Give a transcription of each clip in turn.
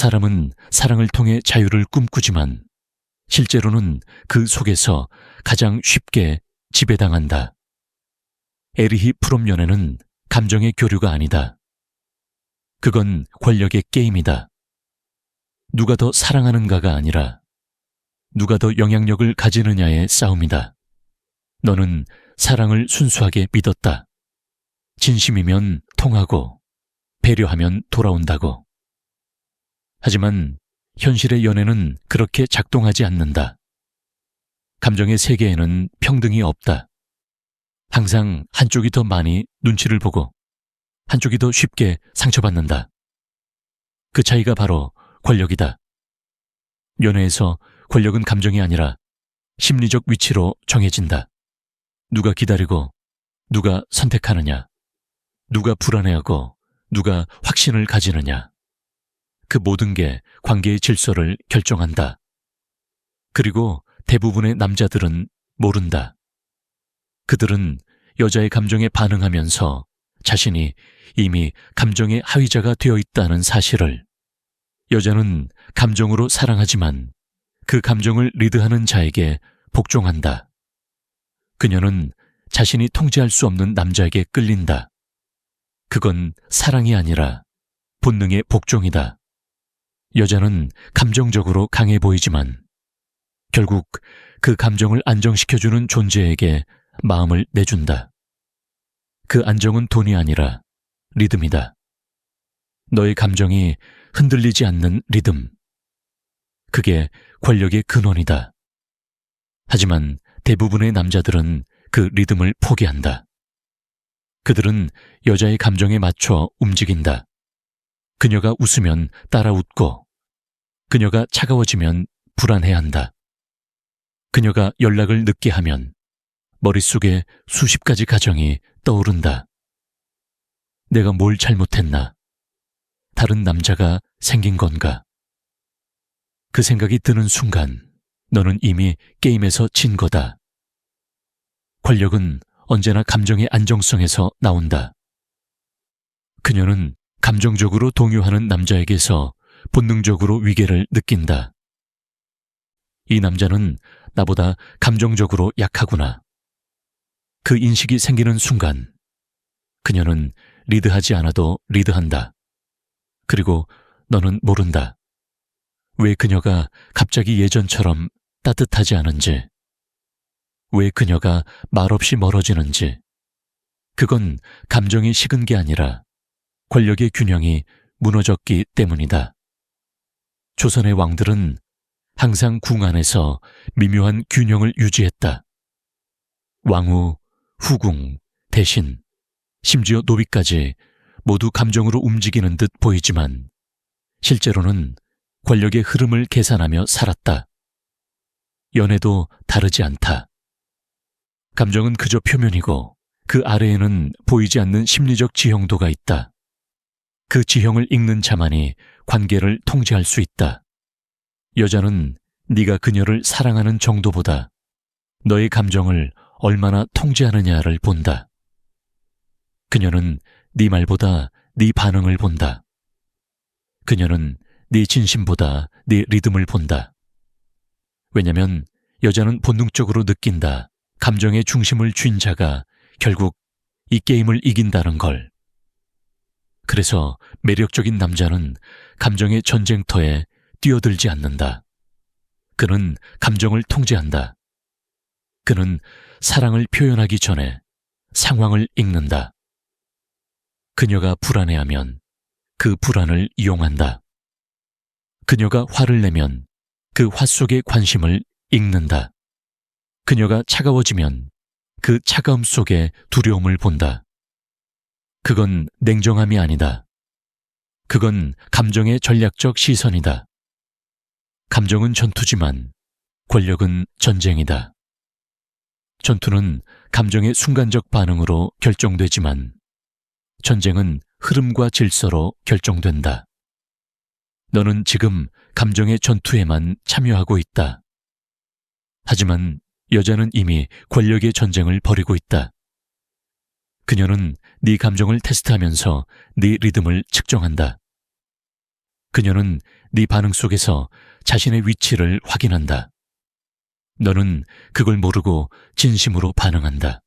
사람은 사랑을 통해 자유를 꿈꾸지만 실제로는 그 속에서 가장 쉽게 지배당한다. 에리히 프롬 연애는 감정의 교류가 아니다. 그건 권력의 게임이다. 누가 더 사랑하는가가 아니라 누가 더 영향력을 가지느냐의 싸움이다. 너는 사랑을 순수하게 믿었다. 진심이면 통하고 배려하면 돌아온다고. 하지만 현실의 연애는 그렇게 작동하지 않는다. 감정의 세계에는 평등이 없다. 항상 한쪽이 더 많이 눈치를 보고 한쪽이 더 쉽게 상처받는다. 그 차이가 바로 권력이다. 연애에서 권력은 감정이 아니라 심리적 위치로 정해진다. 누가 기다리고 누가 선택하느냐, 누가 불안해하고 누가 확신을 가지느냐. 그 모든 게 관계의 질서를 결정한다. 그리고 대부분의 남자들은 모른다. 그들은 여자의 감정에 반응하면서 자신이 이미 감정의 하위자가 되어 있다는 사실을 여자는 감정으로 사랑하지만 그 감정을 리드하는 자에게 복종한다. 그녀는 자신이 통제할 수 없는 남자에게 끌린다. 그건 사랑이 아니라 본능의 복종이다. 여자는 감정적으로 강해 보이지만 결국 그 감정을 안정시켜주는 존재에게 마음을 내준다. 그 안정은 돈이 아니라 리듬이다. 너의 감정이 흔들리지 않는 리듬. 그게 권력의 근원이다. 하지만 대부분의 남자들은 그 리듬을 포기한다. 그들은 여자의 감정에 맞춰 움직인다. 그녀가 웃으면 따라 웃고, 그녀가 차가워지면 불안해한다. 그녀가 연락을 늦게 하면 머릿속에 수십 가지 가정이 떠오른다. 내가 뭘 잘못했나? 다른 남자가 생긴 건가? 그 생각이 드는 순간 너는 이미 게임에서 진 거다. 권력은 언제나 감정의 안정성에서 나온다. 그녀는 감정적으로 동요하는 남자에게서 본능적으로 위계를 느낀다. 이 남자는 나보다 감정적으로 약하구나. 그 인식이 생기는 순간 그녀는 리드하지 않아도 리드한다. 그리고 너는 모른다. 왜 그녀가 갑자기 예전처럼 따뜻하지 않은지, 왜 그녀가 말없이 멀어지는지, 그건 감정이 식은 게 아니라 권력의 균형이 무너졌기 때문이다. 조선의 왕들은 항상 궁 안에서 미묘한 균형을 유지했다. 왕후, 후궁, 대신, 심지어 노비까지 모두 감정으로 움직이는 듯 보이지만 실제로는 권력의 흐름을 계산하며 살았다. 연애도 다르지 않다. 감정은 그저 표면이고 그 아래에는 보이지 않는 심리적 지형도가 있다. 그 지형을 읽는 자만이 관계를 통제할 수 있다. 여자는 네가 그녀를 사랑하는 정도보다 너의 감정을 얼마나 통제하느냐를 본다. 그녀는 네 말보다 네 반응을 본다. 그녀는 네 진심보다 네 리듬을 본다. 왜냐면 여자는 본능적으로 느낀다. 감정의 중심을 쥔 자가 결국 이 게임을 이긴다는 걸. 그래서 매력적인 남자는 감정의 전쟁터에 뛰어들지 않는다. 그는 감정을 통제한다. 그는 사랑을 표현하기 전에 상황을 읽는다. 그녀가 불안해하면 그 불안을 이용한다. 그녀가 화를 내면 그 화 속의 관심을 읽는다. 그녀가 차가워지면 그 차가움 속에 두려움을 본다. 그건 냉정함이 아니다. 그건 감정의 전략적 시선이다. 감정은 전투지만 권력은 전쟁이다. 전투는 감정의 순간적 반응으로 결정되지만 전쟁은 흐름과 질서로 결정된다. 너는 지금 감정의 전투에만 참여하고 있다. 하지만 여자는 이미 권력의 전쟁을 벌이고 있다. 그녀는 네 감정을 테스트하면서 네 리듬을 측정한다. 그녀는 네 반응 속에서 자신의 위치를 확인한다. 너는 그걸 모르고 진심으로 반응한다.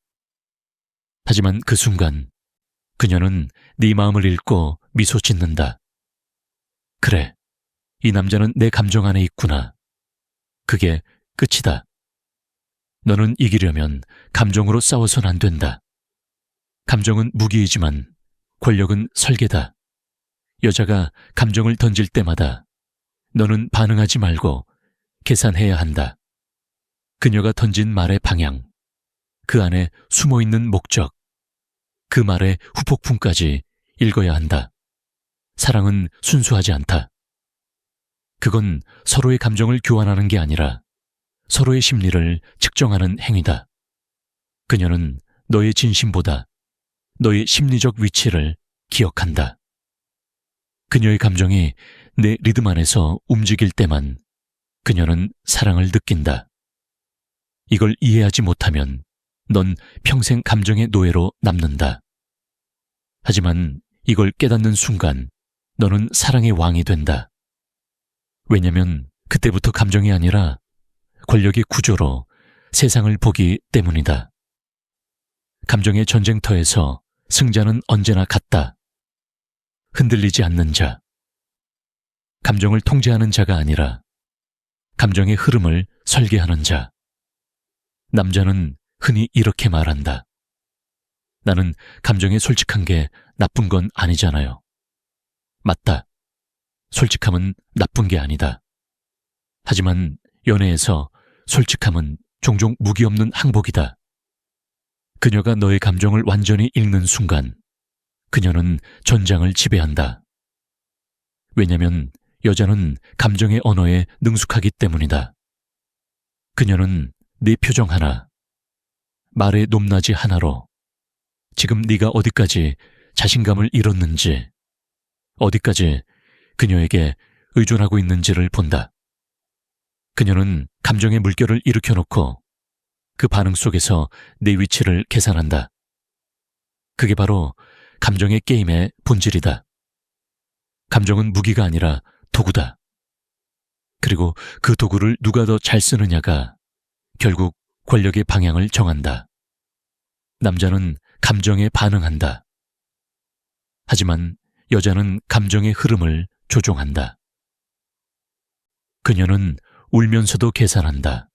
하지만 그 순간 그녀는 네 마음을 읽고 미소 짓는다. 그래, 이 남자는 내 감정 안에 있구나. 그게 끝이다. 너는 이기려면 감정으로 싸워선 안 된다. 감정은 무기이지만 권력은 설계다. 여자가 감정을 던질 때마다 너는 반응하지 말고 계산해야 한다. 그녀가 던진 말의 방향, 그 안에 숨어 있는 목적, 그 말의 후폭풍까지 읽어야 한다. 사랑은 순수하지 않다. 그건 서로의 감정을 교환하는 게 아니라 서로의 심리를 측정하는 행위다. 그녀는 너의 진심보다 너의 심리적 위치를 기억한다. 그녀의 감정이 내 리듬 안에서 움직일 때만 그녀는 사랑을 느낀다. 이걸 이해하지 못하면 넌 평생 감정의 노예로 남는다. 하지만 이걸 깨닫는 순간 너는 사랑의 왕이 된다. 왜냐면 그때부터 감정이 아니라 권력의 구조로 세상을 보기 때문이다. 감정의 전쟁터에서 승자는 언제나 같다. 흔들리지 않는 자. 감정을 통제하는 자가 아니라 감정의 흐름을 설계하는 자. 남자는 흔히 이렇게 말한다. 나는 감정에 솔직한 게 나쁜 건 아니잖아요. 맞다. 솔직함은 나쁜 게 아니다. 하지만 연애에서 솔직함은 종종 무기 없는 항복이다. 그녀가 너의 감정을 완전히 읽는 순간 그녀는 전장을 지배한다. 왜냐면 여자는 감정의 언어에 능숙하기 때문이다. 그녀는 네 표정 하나, 말의 높낮이 하나로 지금 네가 어디까지 자신감을 잃었는지, 어디까지 그녀에게 의존하고 있는지를 본다. 그녀는 감정의 물결을 일으켜놓고 그 반응 속에서 내 위치를 계산한다. 그게 바로 감정의 게임의 본질이다. 감정은 무기가 아니라 도구다. 그리고 그 도구를 누가 더 잘 쓰느냐가 결국 권력의 방향을 정한다. 남자는 감정에 반응한다. 하지만 여자는 감정의 흐름을 조종한다. 그녀는 울면서도 계산한다.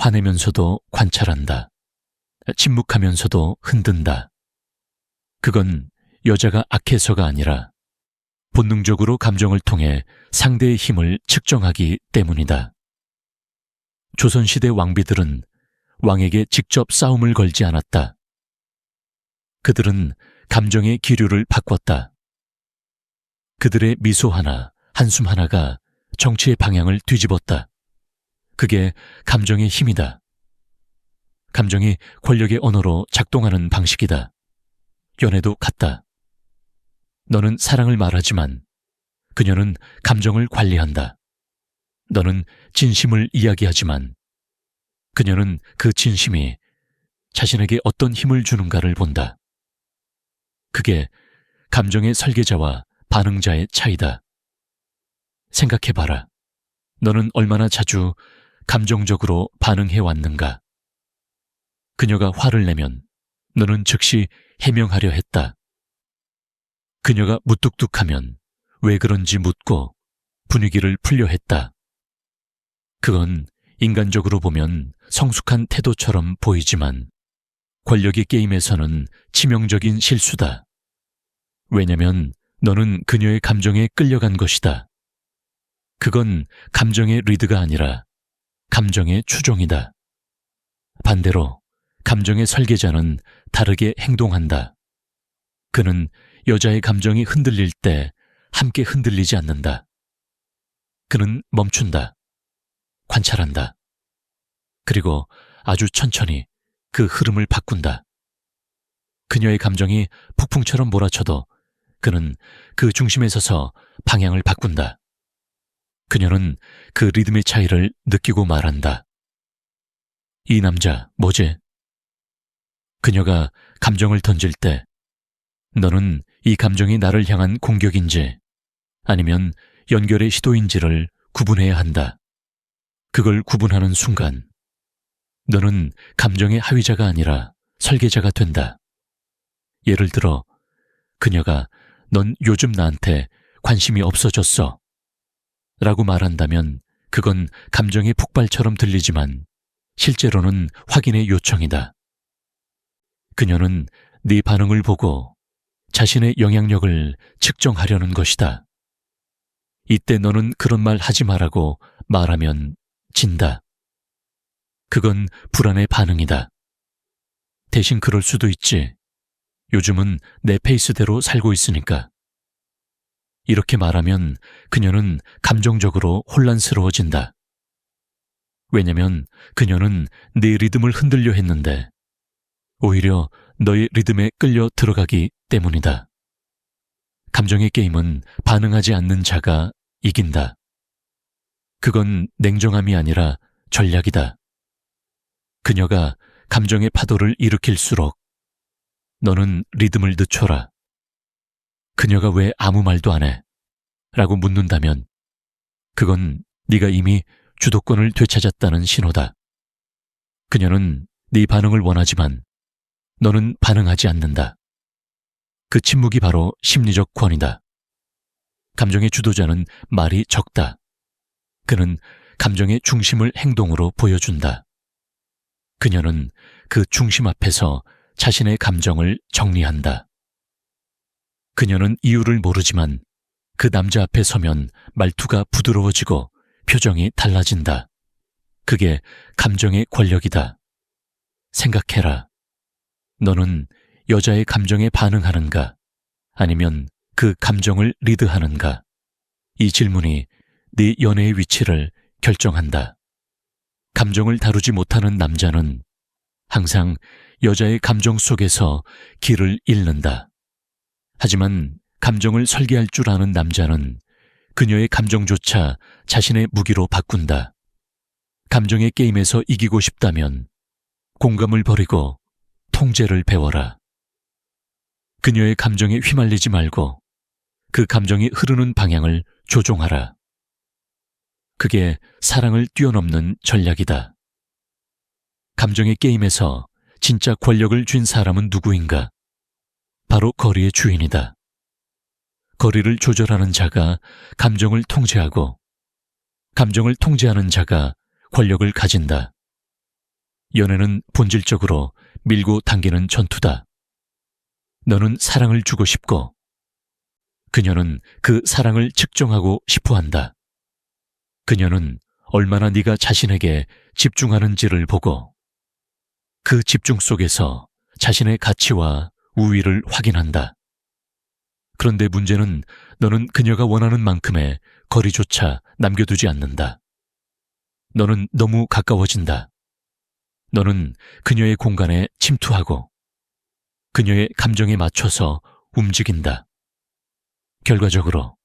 화내면서도 관찰한다. 침묵하면서도 흔든다. 그건 여자가 악해서가 아니라 본능적으로 감정을 통해 상대의 힘을 측정하기 때문이다. 조선시대 왕비들은 왕에게 직접 싸움을 걸지 않았다. 그들은 감정의 기류를 바꿨다. 그들의 미소 하나, 한숨 하나가 정치의 방향을 뒤집었다. 그게 감정의 힘이다. 감정이 권력의 언어로 작동하는 방식이다. 연애도 같다. 너는 사랑을 말하지만 그녀는 감정을 관리한다. 너는 진심을 이야기하지만 그녀는 그 진심이 자신에게 어떤 힘을 주는가를 본다. 그게 감정의 설계자와 반응자의 차이다. 생각해봐라. 너는 얼마나 자주 감정적으로 반응해 왔는가? 그녀가 화를 내면 너는 즉시 해명하려 했다. 그녀가 무뚝뚝하면 왜 그런지 묻고 분위기를 풀려 했다. 그건 인간적으로 보면 성숙한 태도처럼 보이지만 권력의 게임에서는 치명적인 실수다. 왜냐면 너는 그녀의 감정에 끌려간 것이다. 그건 감정의 리드가 아니라 감정의 추종이다. 반대로 감정의 설계자는 다르게 행동한다. 그는 여자의 감정이 흔들릴 때 함께 흔들리지 않는다. 그는 멈춘다. 관찰한다. 그리고 아주 천천히 그 흐름을 바꾼다. 그녀의 감정이 폭풍처럼 몰아쳐도 그는 그 중심에 서서 방향을 바꾼다. 그녀는 그 리듬의 차이를 느끼고 말한다. 이 남자, 뭐지? 그녀가 감정을 던질 때, 너는 이 감정이 나를 향한 공격인지, 아니면 연결의 시도인지를 구분해야 한다. 그걸 구분하는 순간 너는 감정의 하위자가 아니라 설계자가 된다. 예를 들어 그녀가 넌 요즘 나한테 관심이 없어졌어. 라고 말한다면 그건 감정의 폭발처럼 들리지만 실제로는 확인의 요청이다. 그녀는 네 반응을 보고 자신의 영향력을 측정하려는 것이다. 이때 너는 그런 말 하지 말라고 말하면 진다. 그건 불안의 반응이다. 대신 그럴 수도 있지. 요즘은 내 페이스대로 살고 있으니까. 이렇게 말하면 그녀는 감정적으로 혼란스러워진다. 왜냐면 그녀는 네 리듬을 흔들려 했는데 오히려 너의 리듬에 끌려 들어가기 때문이다. 감정의 게임은 반응하지 않는 자가 이긴다. 그건 냉정함이 아니라 전략이다. 그녀가 감정의 파도를 일으킬수록 너는 리듬을 늦춰라. 그녀가 왜 아무 말도 안 해? 라고 묻는다면 그건 네가 이미 주도권을 되찾았다는 신호다. 그녀는 네 반응을 원하지만 너는 반응하지 않는다. 그 침묵이 바로 심리적 권위다. 감정의 주도자는 말이 적다. 그는 감정의 중심을 행동으로 보여준다. 그녀는 그 중심 앞에서 자신의 감정을 정리한다. 그녀는 이유를 모르지만 그 남자 앞에 서면 말투가 부드러워지고 표정이 달라진다. 그게 감정의 권력이다. 생각해라. 너는 여자의 감정에 반응하는가? 아니면 그 감정을 리드하는가? 이 질문이 네 연애의 위치를 결정한다. 감정을 다루지 못하는 남자는 항상 여자의 감정 속에서 길을 잃는다. 하지만 감정을 설계할 줄 아는 남자는 그녀의 감정조차 자신의 무기로 바꾼다. 감정의 게임에서 이기고 싶다면 공감을 버리고 통제를 배워라. 그녀의 감정에 휘말리지 말고 그 감정이 흐르는 방향을 조종하라. 그게 사랑을 뛰어넘는 전략이다. 감정의 게임에서 진짜 권력을 쥔 사람은 누구인가? 바로 거리의 주인이다. 거리를 조절하는 자가 감정을 통제하고 감정을 통제하는 자가 권력을 가진다. 연애는 본질적으로 밀고 당기는 전투다. 너는 사랑을 주고 싶고 그녀는 그 사랑을 측정하고 싶어 한다. 그녀는 얼마나 네가 자신에게 집중하는지를 보고 그 집중 속에서 자신의 가치와 우위를 확인한다. 그런데 문제는 너는 그녀가 원하는 만큼의 거리조차 남겨두지 않는다. 너는 너무 가까워진다. 너는 그녀의 공간에 침투하고 그녀의 감정에 맞춰서 움직인다. 결과적으로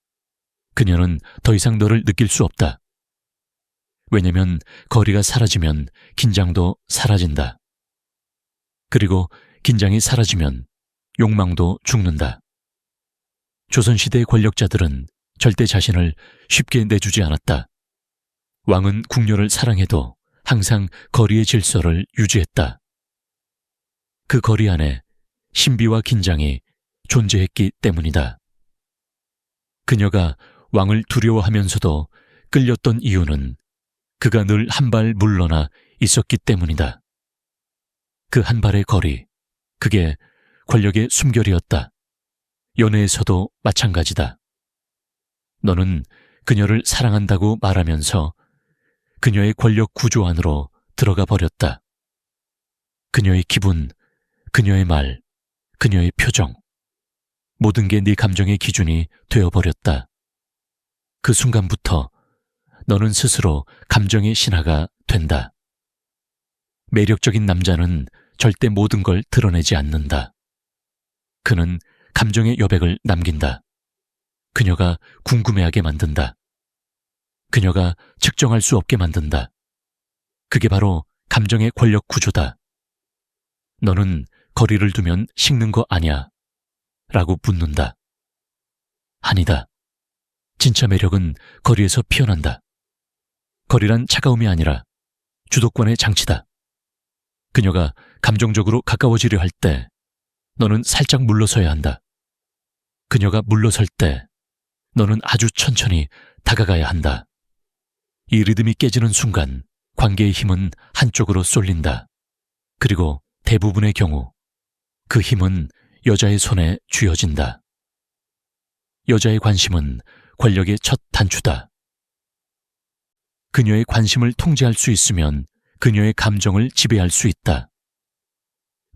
그녀는 더 이상 너를 느낄 수 없다. 왜냐면 거리가 사라지면 긴장도 사라진다. 그리고 긴장이 사라지면 욕망도 죽는다. 조선시대의 권력자들은 절대 자신을 쉽게 내주지 않았다. 왕은 궁녀를 사랑해도 항상 거리의 질서를 유지했다. 그 거리 안에 신비와 긴장이 존재했기 때문이다. 그녀가 왕을 두려워하면서도 끌렸던 이유는 그가 늘 한 발 물러나 있었기 때문이다. 그 한 발의 거리, 그게 권력의 숨결이었다. 연애에서도 마찬가지다. 너는 그녀를 사랑한다고 말하면서 그녀의 권력 구조 안으로 들어가 버렸다. 그녀의 기분, 그녀의 말, 그녀의 표정, 모든 게 네 감정의 기준이 되어버렸다. 그 순간부터 너는 스스로 감정의 신하가 된다. 매력적인 남자는 절대 모든 걸 드러내지 않는다. 그는 감정의 여백을 남긴다. 그녀가 궁금해하게 만든다. 그녀가 측정할 수 없게 만든다. 그게 바로 감정의 권력 구조다. 너는 거리를 두면 식는 거 아냐? 라고 묻는다. 아니다. 진짜 매력은 거리에서 피어난다. 거리란 차가움이 아니라 주도권의 장치다. 그녀가 감정적으로 가까워지려 할 때 너는 살짝 물러서야 한다. 그녀가 물러설 때 너는 아주 천천히 다가가야 한다. 이 리듬이 깨지는 순간 관계의 힘은 한쪽으로 쏠린다. 그리고 대부분의 경우 그 힘은 여자의 손에 쥐어진다. 여자의 관심은 권력의 첫 단추다. 그녀의 관심을 통제할 수 있으면 그녀의 감정을 지배할 수 있다.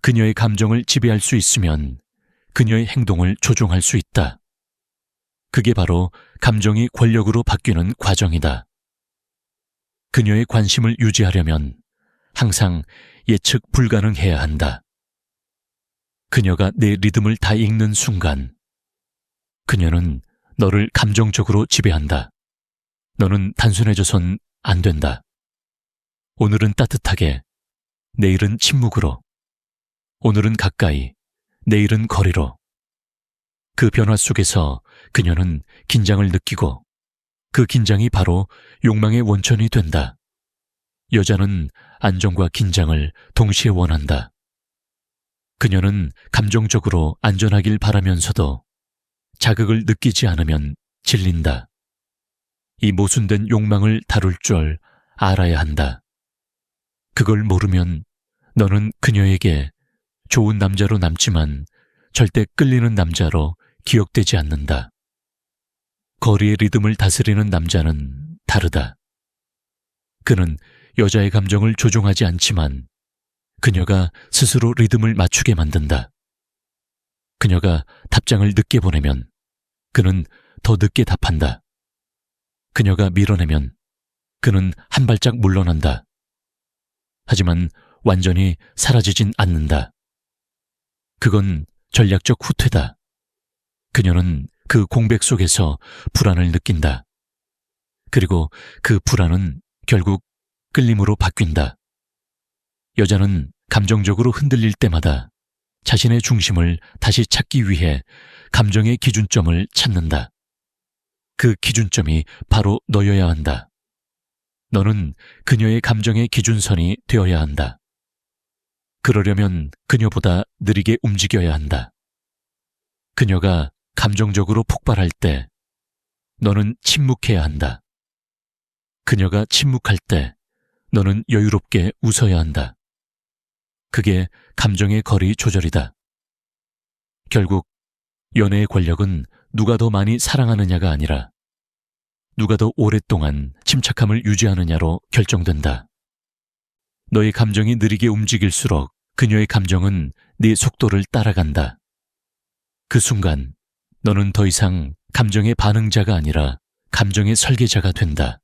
그녀의 감정을 지배할 수 있으면 그녀의 행동을 조종할 수 있다. 그게 바로 감정이 권력으로 바뀌는 과정이다. 그녀의 관심을 유지하려면 항상 예측 불가능해야 한다. 그녀가 내 리듬을 다 읽는 순간, 그녀는 너를 감정적으로 지배한다. 너는 단순해져선 안 된다. 오늘은 따뜻하게, 내일은 침묵으로, 오늘은 가까이, 내일은 거리로. 그 변화 속에서 그녀는 긴장을 느끼고 그 긴장이 바로 욕망의 원천이 된다. 여자는 안정과 긴장을 동시에 원한다. 그녀는 감정적으로 안전하길 바라면서도 자극을 느끼지 않으면 질린다. 이 모순된 욕망을 다룰 줄 알아야 한다. 그걸 모르면 너는 그녀에게 좋은 남자로 남지만 절대 끌리는 남자로 기억되지 않는다. 거리의 리듬을 다스리는 남자는 다르다. 그는 여자의 감정을 조종하지 않지만 그녀가 스스로 리듬을 맞추게 만든다. 그녀가 답장을 늦게 보내면 그는 더 늦게 답한다. 그녀가 밀어내면 그는 한 발짝 물러난다. 하지만 완전히 사라지진 않는다. 그건 전략적 후퇴다. 그녀는 그 공백 속에서 불안을 느낀다. 그리고 그 불안은 결국 끌림으로 바뀐다. 여자는 감정적으로 흔들릴 때마다 자신의 중심을 다시 찾기 위해 감정의 기준점을 찾는다. 그 기준점이 바로 너여야 한다. 너는 그녀의 감정의 기준선이 되어야 한다. 그러려면 그녀보다 느리게 움직여야 한다. 그녀가 감정적으로 폭발할 때 너는 침묵해야 한다. 그녀가 침묵할 때 너는 여유롭게 웃어야 한다. 그게 감정의 거리 조절이다. 결국 연애의 권력은 누가 더 많이 사랑하느냐가 아니라 누가 더 오랫동안 침착함을 유지하느냐로 결정된다. 너의 감정이 느리게 움직일수록 그녀의 감정은 네 속도를 따라간다. 그 순간 너는 더 이상 감정의 반응자가 아니라 감정의 설계자가 된다.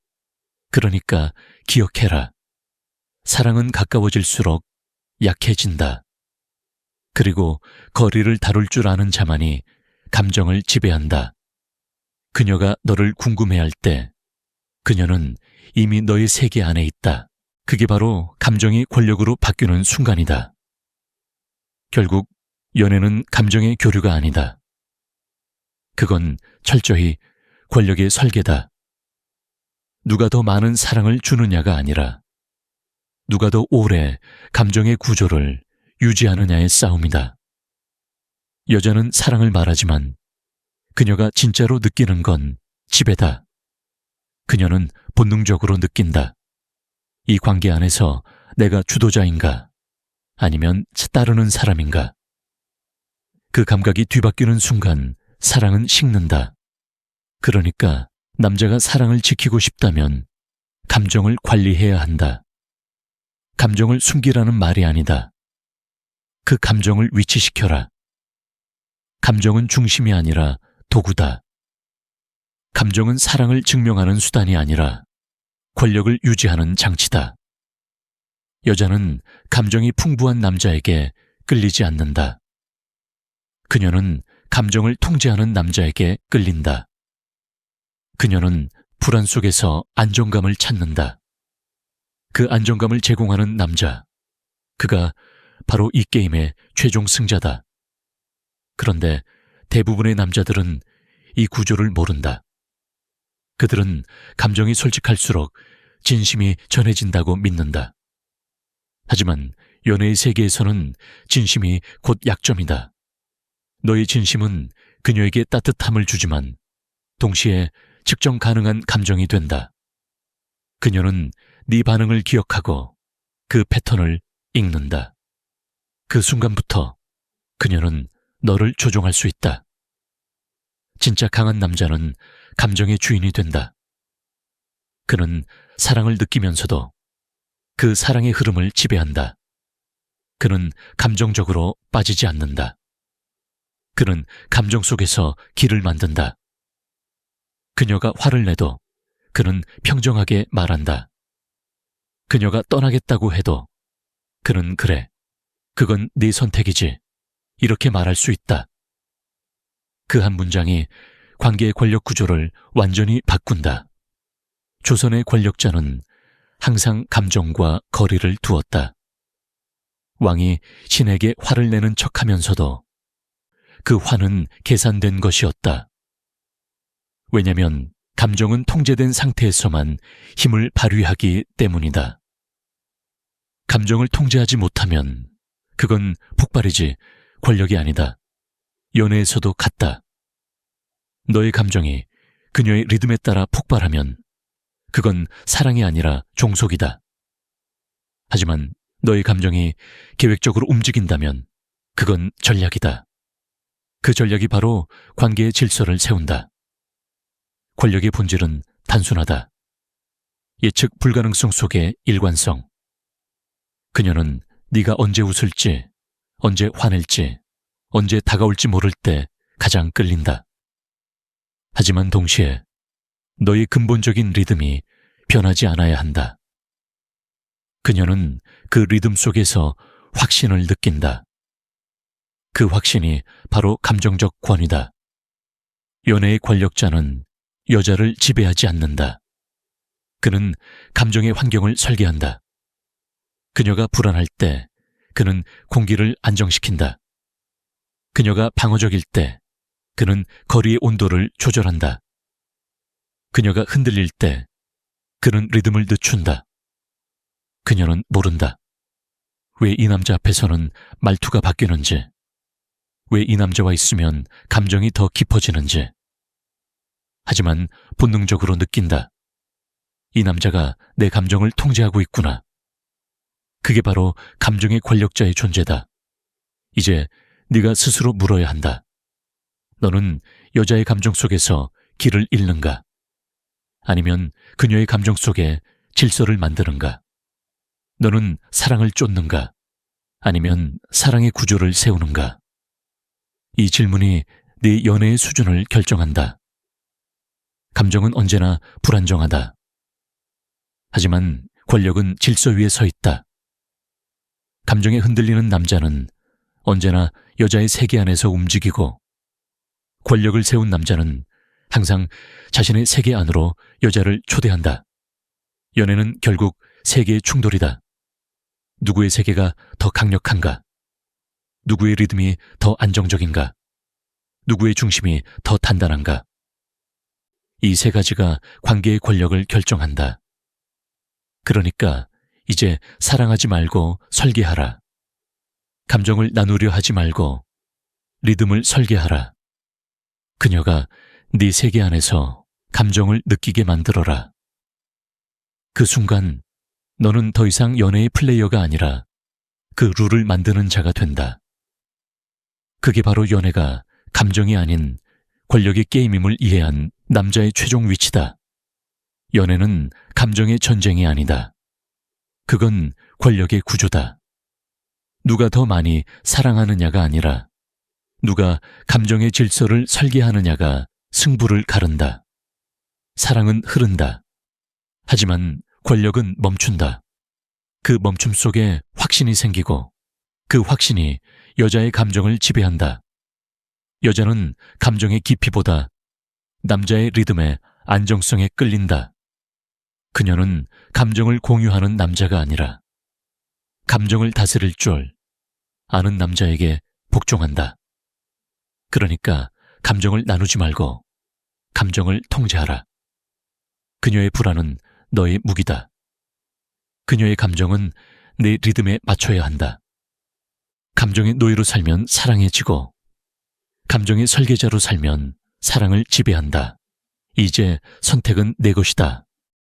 그러니까 기억해라. 사랑은 가까워질수록 약해진다. 그리고 거리를 다룰 줄 아는 자만이 감정을 지배한다. 그녀가 너를 궁금해할 때 그녀는 이미 너의 세계 안에 있다. 그게 바로 감정이 권력으로 바뀌는 순간이다. 결국 연애는 감정의 교류가 아니다. 그건 철저히 권력의 설계다. 누가 더 많은 사랑을 주느냐가 아니라 누가 더 오래 감정의 구조를 유지하느냐의 싸움이다. 여자는 사랑을 말하지만 그녀가 진짜로 느끼는 건 지배다. 그녀는 본능적으로 느낀다. 이 관계 안에서 내가 주도자인가? 아니면 따르는 사람인가? 그 감각이 뒤바뀌는 순간 사랑은 식는다. 그러니까 남자가 사랑을 지키고 싶다면 감정을 관리해야 한다. 감정을 숨기라는 말이 아니다. 그 감정을 위치시켜라. 감정은 중심이 아니라 도구다. 감정은 사랑을 증명하는 수단이 아니라 권력을 유지하는 장치다. 여자는 감정이 풍부한 남자에게 끌리지 않는다. 그녀는 감정을 통제하는 남자에게 끌린다. 그녀는 불안 속에서 안정감을 찾는다. 그 안정감을 제공하는 남자. 그가 바로 이 게임의 최종 승자다. 그런데 대부분의 남자들은 이 구조를 모른다. 그들은 감정이 솔직할수록 진심이 전해진다고 믿는다. 하지만 연애의 세계에서는 진심이 곧 약점이다. 너의 진심은 그녀에게 따뜻함을 주지만 동시에 측정 가능한 감정이 된다. 그녀는 네 반응을 기억하고 그 패턴을 읽는다. 그 순간부터 그녀는 너를 조종할 수 있다. 진짜 강한 남자는 감정의 주인이 된다. 그는 사랑을 느끼면서도 그 사랑의 흐름을 지배한다. 그는 감정적으로 빠지지 않는다. 그는 감정 속에서 길을 만든다. 그녀가 화를 내도 그는 평정하게 말한다. 그녀가 떠나겠다고 해도 그는 그래. 그건 네 선택이지. 이렇게 말할 수 있다. 그 한 문장이 관계의 권력 구조를 완전히 바꾼다. 조선의 권력자는 항상 감정과 거리를 두었다. 왕이 신에게 화를 내는 척 하면서도 그 화는 계산된 것이었다. 왜냐면 감정은 통제된 상태에서만 힘을 발휘하기 때문이다. 감정을 통제하지 못하면 그건 폭발이지 권력이 아니다. 연애에서도 같다. 너의 감정이 그녀의 리듬에 따라 폭발하면 그건 사랑이 아니라 종속이다. 하지만 너의 감정이 계획적으로 움직인다면 그건 전략이다. 그 전략이 바로 관계의 질서를 세운다. 권력의 본질은 단순하다. 예측 불가능성 속의 일관성. 그녀는 네가 언제 웃을지, 언제 화낼지, 언제 다가올지 모를 때 가장 끌린다. 하지만 동시에 너의 근본적인 리듬이 변하지 않아야 한다. 그녀는 그 리듬 속에서 확신을 느낀다. 그 확신이 바로 감정적 권위다. 연애의 권력자는 여자를 지배하지 않는다. 그는 감정의 환경을 설계한다. 그녀가 불안할 때 그는 공기를 안정시킨다. 그녀가 방어적일 때 그는 거리의 온도를 조절한다. 그녀가 흔들릴 때 그는 리듬을 늦춘다. 그녀는 모른다. 왜 이 남자 앞에서는 말투가 바뀌는지, 왜 이 남자와 있으면 감정이 더 깊어지는지. 하지만 본능적으로 느낀다. 이 남자가 내 감정을 통제하고 있구나. 그게 바로 감정의 권력자의 존재다. 이제 네가 스스로 물어야 한다. 너는 여자의 감정 속에서 길을 잃는가? 아니면 그녀의 감정 속에 질서를 만드는가? 너는 사랑을 쫓는가? 아니면 사랑의 구조를 세우는가? 이 질문이 네 연애의 수준을 결정한다. 감정은 언제나 불안정하다. 하지만 권력은 질서 위에 서 있다. 감정에 흔들리는 남자는 언제나 여자의 세계 안에서 움직이고 권력을 세운 남자는 항상 자신의 세계 안으로 여자를 초대한다. 연애는 결국 세계의 충돌이다. 누구의 세계가 더 강력한가? 누구의 리듬이 더 안정적인가? 누구의 중심이 더 단단한가? 이 세 가지가 관계의 권력을 결정한다. 그러니까 이제 사랑하지 말고 설계하라. 감정을 나누려 하지 말고 리듬을 설계하라. 그녀가 네 세계 안에서 감정을 느끼게 만들어라. 그 순간 너는 더 이상 연애의 플레이어가 아니라 그 룰을 만드는 자가 된다. 그게 바로 연애가 감정이 아닌 권력의 게임임을 이해한 남자의 최종 위치다. 연애는 감정의 전쟁이 아니다. 그건 권력의 구조다. 누가 더 많이 사랑하느냐가 아니라 누가 감정의 질서를 설계하느냐가 승부를 가른다. 사랑은 흐른다. 하지만 권력은 멈춘다. 그 멈춤 속에 확신이 생기고 그 확신이 여자의 감정을 지배한다. 여자는 감정의 깊이보다 남자의 리듬의 안정성에 끌린다. 그녀는 감정을 공유하는 남자가 아니라 감정을 다스릴 줄 아는 남자에게 복종한다. 그러니까 감정을 나누지 말고 감정을 통제하라. 그녀의 불안은 너의 무기다. 그녀의 감정은 내 리듬에 맞춰야 한다. 감정의 노예로 살면 사랑에 지고, 감정의 설계자로 살면 사랑을 지배한다. 이제 선택은 내 것이다.